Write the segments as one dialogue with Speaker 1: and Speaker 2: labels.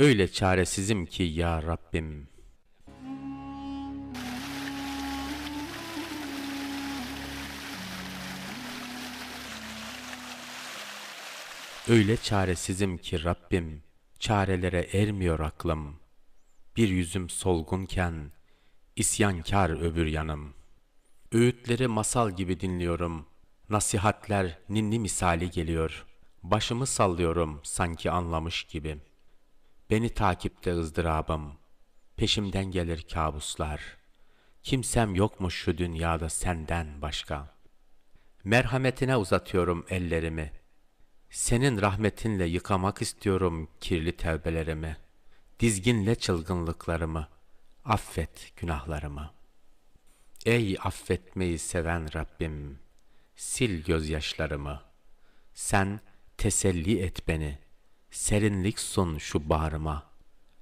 Speaker 1: Öyle çaresizim ki ya Rabbim. Öyle çaresizim ki Rabbim, çarelere ermiyor aklım. Bir yüzüm solgunken, isyankar öbür yanım. Öğütleri masal gibi dinliyorum. Nasihatler ninni misali geliyor. Başımı sallıyorum sanki anlamış gibi. Beni takipte ızdırabım. Peşimden gelir kabuslar. Kimsem yokmuş şu dünyada senden başka. Merhametine uzatıyorum ellerimi. Senin rahmetinle yıkamak istiyorum kirli tevbelerimi. Dizginle çılgınlıklarımı. Affet günahlarımı. Ey affetmeyi seven Rabbim, sil gözyaşlarımı. Sen teselli et beni, serinlik sun şu bağrıma.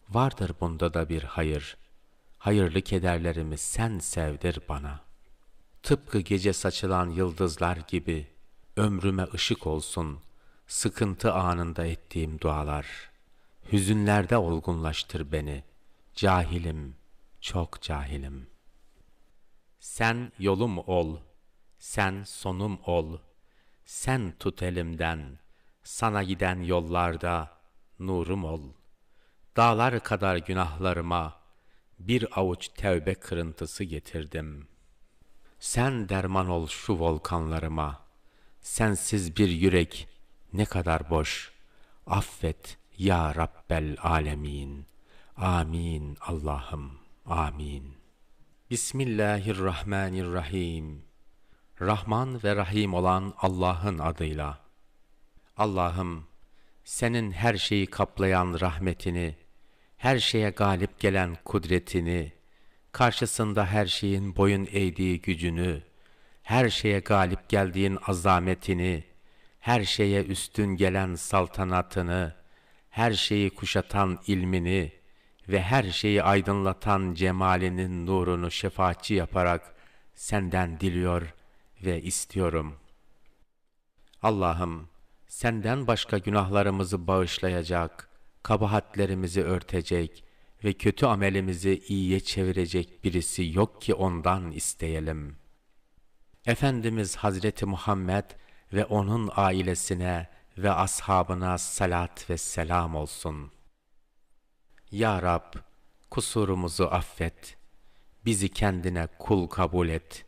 Speaker 1: Vardır bunda da bir hayır, hayırlı kederlerimi sen sevdir bana. Tıpkı gece saçılan yıldızlar gibi, ömrüme ışık olsun, sıkıntı anında ettiğim dualar. Hüzünlerde olgunlaştır beni, cahilim, çok cahilim.'' Sen yolum ol, sen sonum ol, sen tut elimden, sana giden yollarda nurum ol. Dağlar kadar günahlarıma bir avuç tevbe kırıntısı getirdim. Sen derman ol şu volkanlarıma, sensiz bir yürek ne kadar boş. Affet ya Rabbel alemin. Amin Allah'ım, amin. Bismillahirrahmanirrahim. Rahman ve Rahim olan Allah'ın adıyla. Allah'ım, senin her şeyi kaplayan rahmetini, her şeye galip gelen kudretini, karşısında her şeyin boyun eğdiği gücünü, her şeye galip geldiğin azametini, her şeye üstün gelen saltanatını, her şeyi kuşatan ilmini, ve her şeyi aydınlatan cemalinin nurunu şefaatçi yaparak senden diliyor ve istiyorum. Allah'ım senden başka günahlarımızı bağışlayacak, kabahatlerimizi örtecek ve kötü amelimizi iyiye çevirecek birisi yok ki ondan isteyelim. Efendimiz Hazreti Muhammed ve onun ailesine ve ashabına salat ve selam olsun.'' Ya Rab, kusurumuzu affet. Bizi kendine kul kabul et.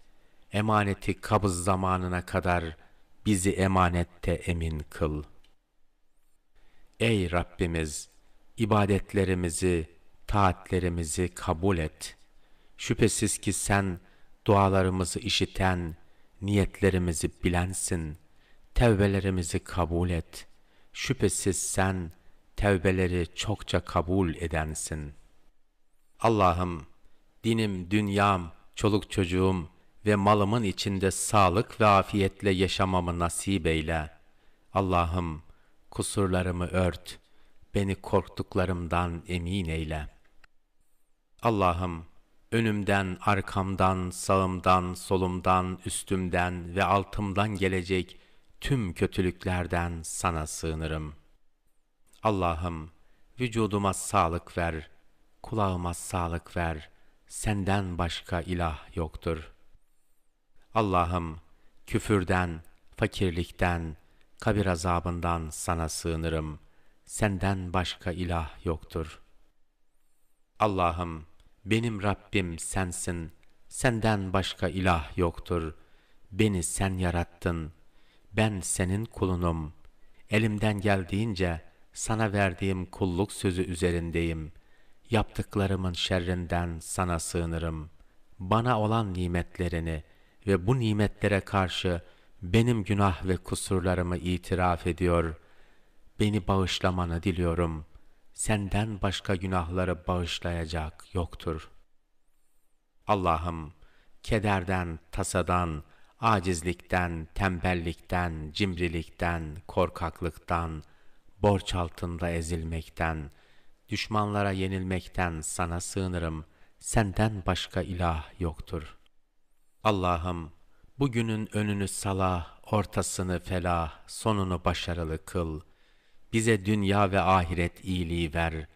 Speaker 1: Emaneti kabız zamanına kadar bizi emanette emin kıl. Ey Rabbimiz, ibadetlerimizi, taatlerimizi kabul et. Şüphesiz ki sen dualarımızı işiten, niyetlerimizi bilensin. Tevbelerimizi kabul et. Şüphesiz sen tevbeleri çokça kabul edensin. Allah'ım, dinim, dünyam, çoluk çocuğum ve malımın içinde sağlık ve afiyetle yaşamamı nasip eyle. Allah'ım, kusurlarımı ört, beni korktuklarımdan emin eyle. Allah'ım, önümden, arkamdan, sağımdan, solumdan, üstümden ve altımdan gelecek tüm kötülüklerden sana sığınırım.'' Allah'ım vücuduma sağlık ver, kulağıma sağlık ver, senden başka ilah yoktur. Allah'ım küfürden, fakirlikten, kabir azabından sana sığınırım, senden başka ilah yoktur. Allah'ım benim Rabbim sensin, senden başka ilah yoktur. Beni sen yarattın, ben senin kulunum. Elimden geldiğince sana verdiğim kulluk sözü üzerindeyim. Yaptıklarımın şerrinden sana sığınırım. Bana olan nimetlerini ve bu nimetlere karşı benim günah ve kusurlarımı itiraf ediyor. Beni bağışlamanı diliyorum. Senden başka günahları bağışlayacak yoktur. Allah'ım, kederden, tasadan, acizlikten, tembellikten, cimrilikten, korkaklıktan, borç altında ezilmekten, düşmanlara yenilmekten sana sığınırım, senden başka ilah yoktur. Allah'ım, bugünün önünü salah, ortasını felah, sonunu başarılı kıl. Bize dünya ve ahiret iyiliği ver.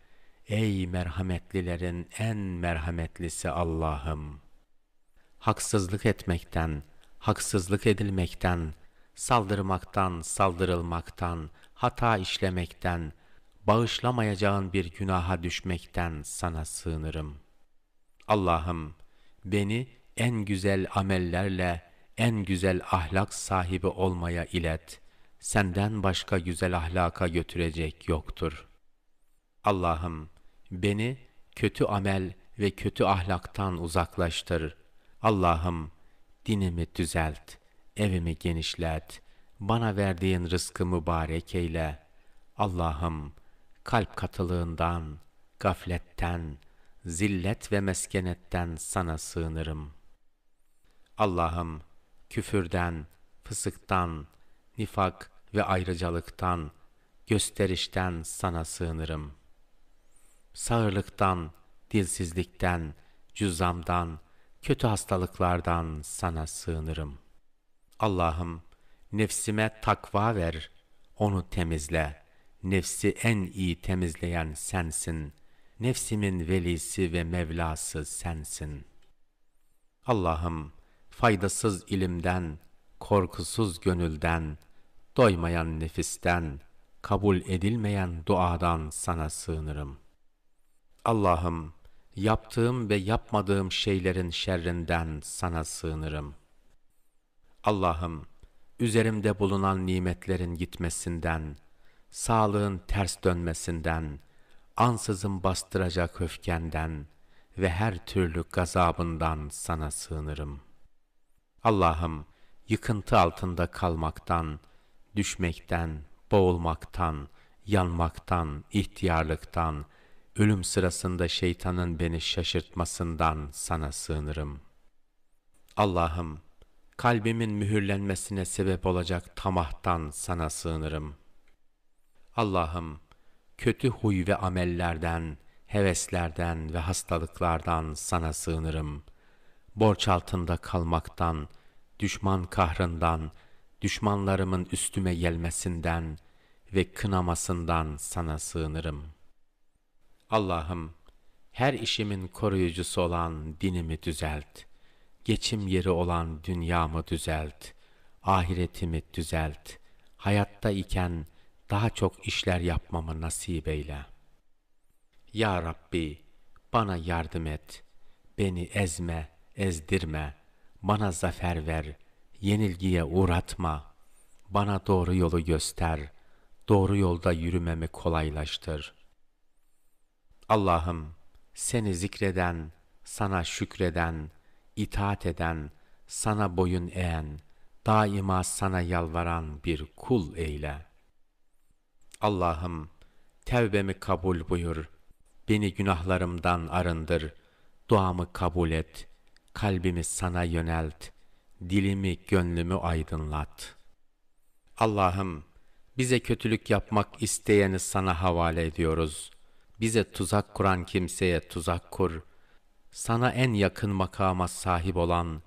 Speaker 1: Ey merhametlilerin en merhametlisi Allah'ım! Haksızlık etmekten, haksızlık edilmekten, saldırmaktan, saldırılmaktan, hata işlemekten, bağışlamayacağın bir günaha düşmekten sana sığınırım. Allah'ım beni en güzel amellerle, en güzel ahlak sahibi olmaya ilet. Senden başka güzel ahlaka götürecek yoktur. Allah'ım beni kötü amel ve kötü ahlaktan uzaklaştır. Allah'ım dinimi düzelt, evimi genişlet, bana verdiğin rızkı mübarek eyle. Allah'ım kalp katılığından, gafletten, zillet ve meskenetten sana sığınırım. Allah'ım küfürden, fısıktan, nifak ve ayrıcalıktan, gösterişten sana sığınırım. Sağırlıktan, dilsizlikten, cüzzamdan, kötü hastalıklardan sana sığınırım. Allah'ım nefsime takva ver, onu temizle. Nefsi en iyi temizleyen sensin. Nefsimin velisi ve Mevlası sensin. Allah'ım faydasız ilimden, korkusuz gönülden, doymayan nefisten, kabul edilmeyen duadan sana sığınırım. Allah'ım yaptığım ve yapmadığım şeylerin şerrinden sana sığınırım. Allah'ım, üzerimde bulunan nimetlerin gitmesinden, sağlığın ters dönmesinden, ansızın bastıracak öfkenden ve her türlü gazabından sana sığınırım. Allah'ım, yıkıntı altında kalmaktan, düşmekten, boğulmaktan, yanmaktan, ihtiyarlıktan, ölüm sırasında şeytanın beni şaşırtmasından sana sığınırım. Allah'ım, kalbimin mühürlenmesine sebep olacak tamahtan sana sığınırım. Allah'ım, kötü huy ve amellerden, heveslerden ve hastalıklardan sana sığınırım. Borç altında kalmaktan, düşman kahrından, düşmanlarımın üstüme gelmesinden ve kınamasından sana sığınırım.'' Allah'ım her işimin koruyucusu olan dinimi düzelt. Geçim yeri olan dünyamı düzelt. Ahiretimi düzelt. Hayatta iken daha çok işler yapmamı nasip eyle. Ya Rabbi bana yardım et. Beni ezme, ezdirme. Bana zafer ver. Yenilgiye uğratma. Bana doğru yolu göster. Doğru yolda yürümemi kolaylaştır.'' Allah'ım seni zikreden, sana şükreden, itaat eden, sana boyun eğen, daima sana yalvaran bir kul eyle. Allah'ım tevbemi kabul buyur, beni günahlarımdan arındır, duamı kabul et, kalbimi sana yönelt, dilimi gönlümü aydınlat. Allah'ım bize kötülük yapmak isteyeni sana havale ediyoruz.'' Bize tuzak kuran kimseye tuzak kur. Sana en yakın makama sahip olan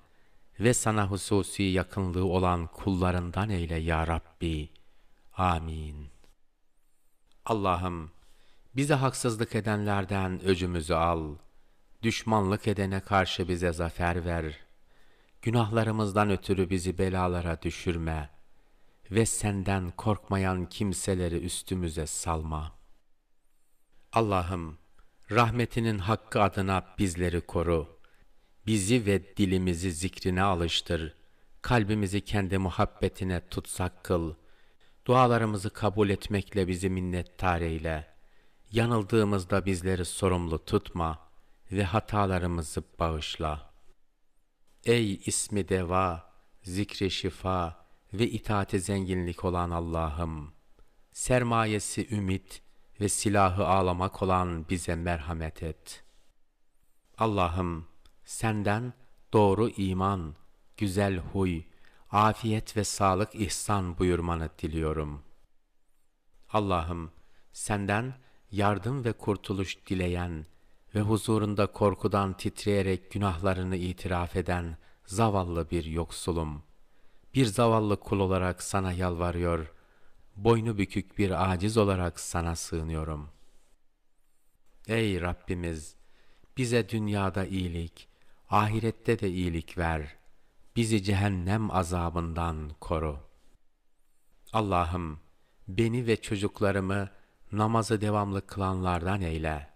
Speaker 1: ve sana hususi yakınlığı olan kullarından eyle ya Rabbi. Amin. Allah'ım bize haksızlık edenlerden öcümüzü al. Düşmanlık edene karşı bize zafer ver. Günahlarımızdan ötürü bizi belalara düşürme ve senden korkmayan kimseleri üstümüze salma.'' Allah'ım rahmetinin hakkı adına bizleri koru. Bizi ve dilimizi zikrine alıştır. Kalbimizi kendi muhabbetine tutsak kıl. Dualarımızı kabul etmekle bizi minnettar eyle. Yanıldığımızda bizleri sorumlu tutma ve hatalarımızı bağışla. Ey ismi deva, zikri şifa ve itaati zenginlik olan Allah'ım! Sermayesi ümit, ve silahı ağlamak olan bize merhamet et. Allah'ım senden doğru iman, güzel huy, afiyet ve sağlık ihsan buyurmanı diliyorum. Allah'ım senden yardım ve kurtuluş dileyen ve huzurunda korkudan titreyerek günahlarını itiraf eden zavallı bir yoksulum. Bir zavallı kul olarak sana yalvarıyor boynu bükük bir aciz olarak sana sığınıyorum. Ey Rabbimiz! Bize dünyada iyilik, ahirette de iyilik ver. Bizi cehennem azabından koru. Allah'ım beni ve çocuklarımı namazı devamlı kılanlardan eyle.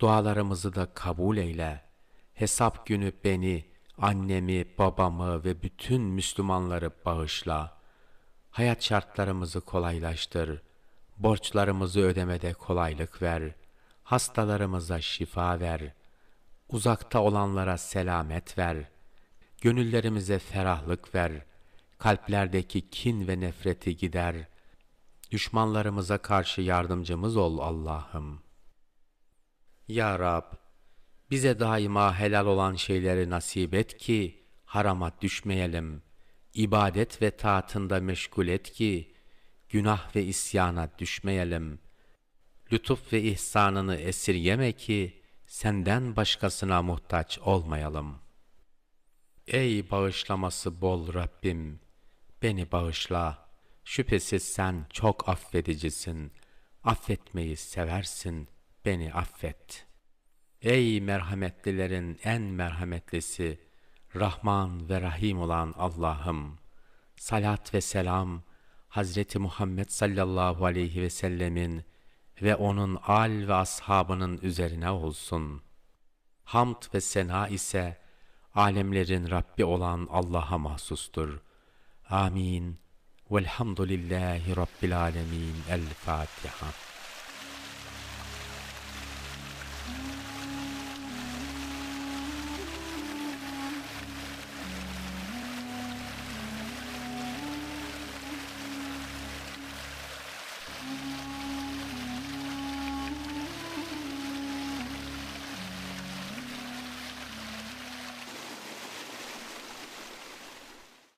Speaker 1: Dualarımızı da kabul eyle. Hesap günü beni, annemi, babamı ve bütün Müslümanları bağışla. Hayat şartlarımızı kolaylaştır. Borçlarımızı ödemede kolaylık ver. Hastalarımıza şifa ver. Uzakta olanlara selamet ver. Gönüllerimize ferahlık ver. Kalplerdeki kin ve nefreti gider. Düşmanlarımıza karşı yardımcımız ol Allah'ım. Ya Rab, bize daima helal olan şeyleri nasip et ki harama düşmeyelim. İbadet ve taatında meşgul et ki günah ve isyana düşmeyelim. Lütuf ve ihsanını esirgeme ki senden başkasına muhtaç olmayalım. Ey bağışlaması bol Rabbim, beni bağışla. Şüphesiz sen çok affedicisin. Affetmeyi seversin, beni affet. Ey merhametlilerin en merhametlisi, Rahman ve Rahim olan Allah'ım, salat ve selam Hazreti Muhammed sallallahu aleyhi ve sellemin ve onun al ve ashabının üzerine olsun. Hamd ve sena ise alemlerin Rabbi olan Allah'a mahsustur. Amin. Velhamdülillahi Rabbil alemin. El Fatiha.